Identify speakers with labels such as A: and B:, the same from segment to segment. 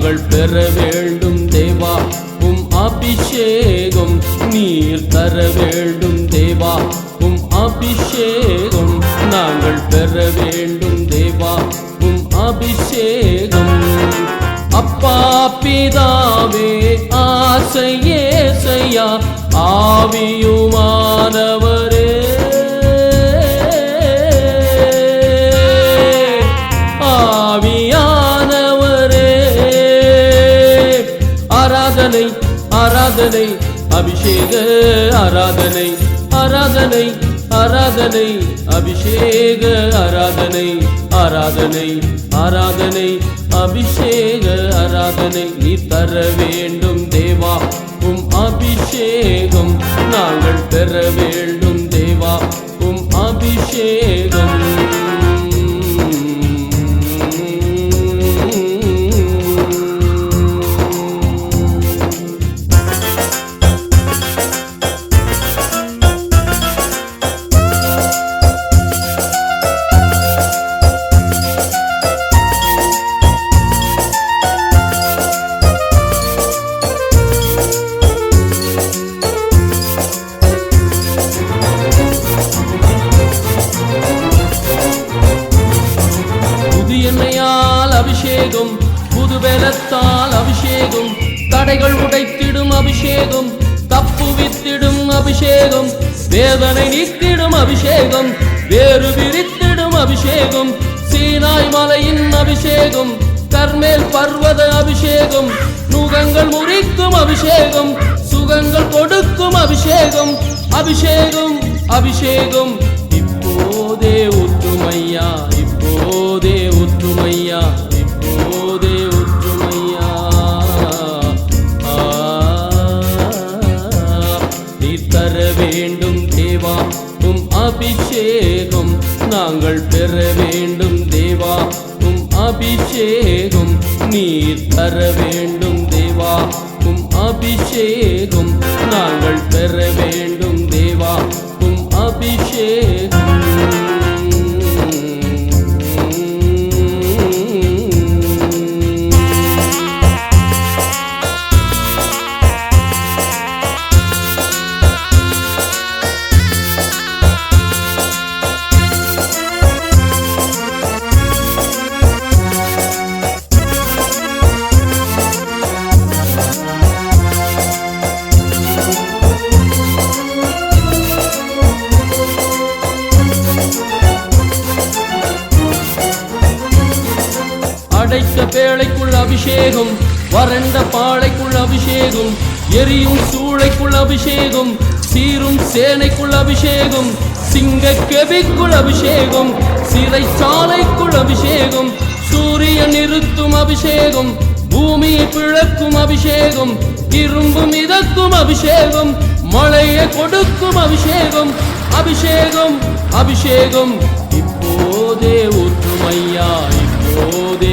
A: நாங்கள் பெற வேண்டும் தேவா. உம் அபிஷேகம் நீர் தர வேண்டும் தேவா. உம் அபிஷேகம் நாங்கள் பெற வேண்டும் தேவா. உம் அபிஷேகம். அப்பா பிதாவே ஆசையே செய்யா ஆவியுமானவரே ஆராதனை ஆராதனை அபிஷேக ஆராதனை ஆராதனை ஆராதனை அபிஷேக ஆராதனை ஆராதனை ஆராதனை அபிஷேக ஆராதனை நீ தர வேண்டும் தேவா உம் அபிஷேகம் நாங்கள் பெற வேண்டும் தேவா உம் அபிஷேகம். தடைகள் உடைத்திடும் அபிஷேகம் தப்பு வித்திடும் அபிஷேகம் வேதனை நீத்திடும் அபிஷேகம் வேறு விரித்திடும் அபிஷேகம் சீனாய் மலையின் அபிஷேகம் கர்மேல் பர்வத அபிஷேகம் நுகங்கள் முறிக்கும் அபிஷேகம் சுகங்கள் கொடுக்கும் அபிஷேகம் அபிஷேகம் அபிஷேகம். இப்போதே ஒற்றுமையா இப்போதே ஒற்றுமையா அபிஷேகம் நாங்கள் பெற வேண்டும் தேவா. உம் அபிஷேகம் நீர் தர வேண்டும் தேவா. உம் அபிஷேகம் நாங்கள் பெற வேண்டும் தேவா. உம் அபிஷேகம் அடைத்த பேழைக்குள் அபிஷேகம் வறண்ட பாழைக்குள் அபிஷேகம் எரியும் சூளைக்குள் அபிஷேகம் சீரும் சேனைக்குள் அபிஷேகம் சிங்க கெபிக்குள் அபிஷேகம் சிறைச்சாலைக்குள் அபிஷேகம் சூரியன் நிறுத்தும் அபிஷேகம் பூமியை பிழக்கும் அபிஷேகம் இரும்பு மிதக்கும் அபிஷேகம் மழையை கொடுக்கும் அபிஷேகம் அபிஷேகம் அபிஷேகம். இப்போதே ஒற்றுமையா இப்போதே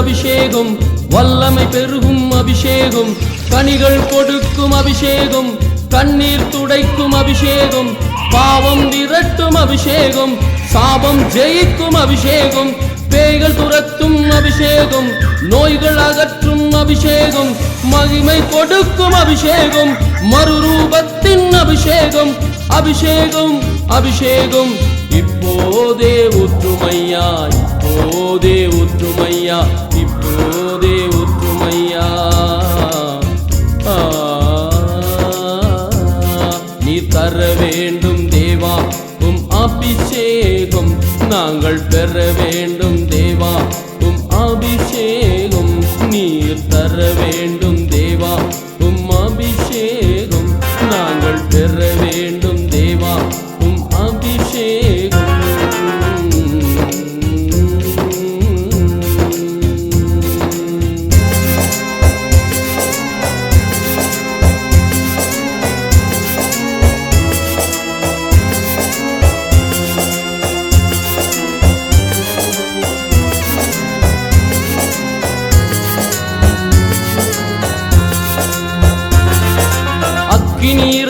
A: அபிஷேகம் வல்லமை பெருகும் அபிஷேகம் கனிகள் கொடுக்கும் அபிஷேகம் கண்ணீர் துடைக்கும் அபிஷேகம் பாவம் விரட்டும் அபிஷேகம் சாபம் ஜெயிக்கும் அபிஷேகம் பேய்கள் துரத்தும் அபிஷேகம் நோய்கள் அகற்றும் அபிஷேகம் மகிமை கொடுக்கும் அபிஷேகம் மறுரூபத்தின் அபிஷேகம் அபிஷேகம் அபிஷேகம். இப்போதே ஒற்றுமையா இப்போதே ஒற்றுமையா நாங்கள் பெற வேண்டும் தேவா. உம் அபிஷேகம் நீர் தர வேண்டும்.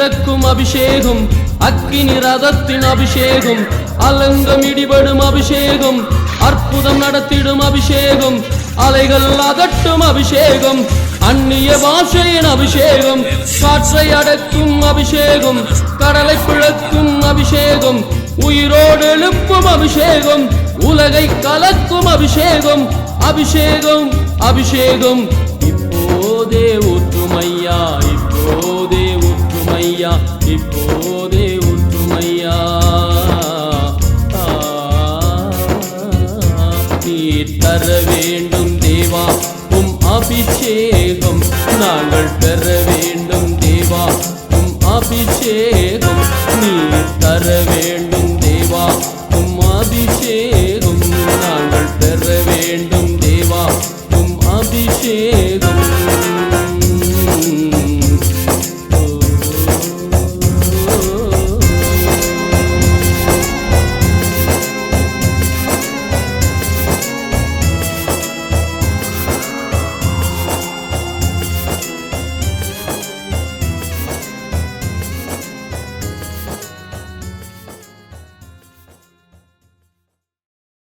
A: இறக்கும் அபிஷேகம் அக்கினி ரதத்தின் அபிஷேகம் அலங்கம் இடிபடும் அபிஷேகம் அற்புதம் நடத்திடும் அபிஷேகம் அலைகள் அகட்டும் அபிஷேகம் அந்நிய பாஷையின் அபிஷேகம் காற்றை அடக்கும் அபிஷேகம் கடலை பிழக்கும் அபிஷேகம் உயிரோடு எழுப்பும் அபிஷேகம் உலகை கலக்கும் அபிஷேகம் அபிஷேகம் அபிஷேகம். இப்போதே ஊற்றுமையா நீர் தர வேண்டும் தேவா. உம் அபிஷேகம் நாங்கள் பெற வேண்டும் தேவா. உம் அபிஷேகம் நீர் தர வேண்டும் தேவா. உம் அபிஷேகம்